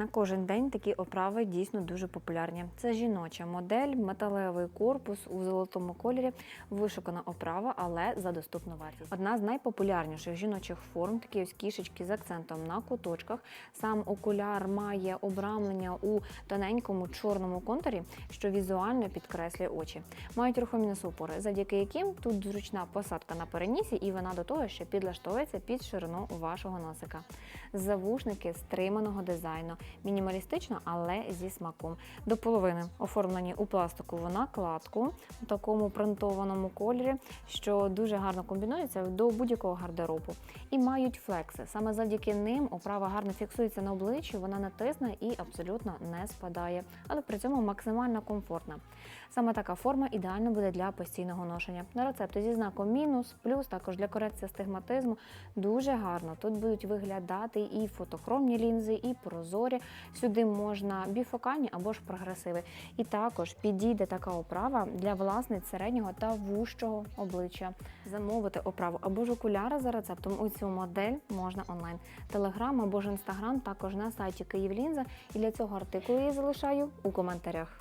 На кожен день такі оправи дійсно дуже популярні. Це жіноча модель, металевий корпус у золотому кольорі, вишукана оправа, але за доступну вартість. Одна з найпопулярніших жіночих форм, такі ось кішечки з акцентом на куточках. Сам окуляр має обрамлення у тоненькому чорному контурі, що візуально підкреслює очі. Мають рухомі насупори, завдяки яким тут зручна посадка на перенісі, і вона до того, що підлаштовується під ширину вашого носика. Завушники стриманого дизайну, мінімалістично, але зі смаком. До половини оформлені у пластикову накладку у такому принтованому кольорі, що дуже гарно комбінується до будь-якого гардеробу. І мають флекси. Саме завдяки ним оправа гарно фіксується на обличчі, вона не тисне і абсолютно не спадає, але при цьому максимально комфортна. Саме така форма ідеально буде для постійного ношення. На рецепті зі знаком мінус, плюс також для корекції астигматизму. Дуже гарно. Тут будуть виглядати і фотохромні лінзи, і прозорі. Сюди можна біфокальні або ж прогресиви. І також підійде така оправа для власниць середнього та вужчого обличчя. Замовити оправу або ж окуляри за рецептом у цю модель можна онлайн. Телеграм або ж інстаграм також на сайті Київлінза. І для цього артикулу я залишаю у коментарях.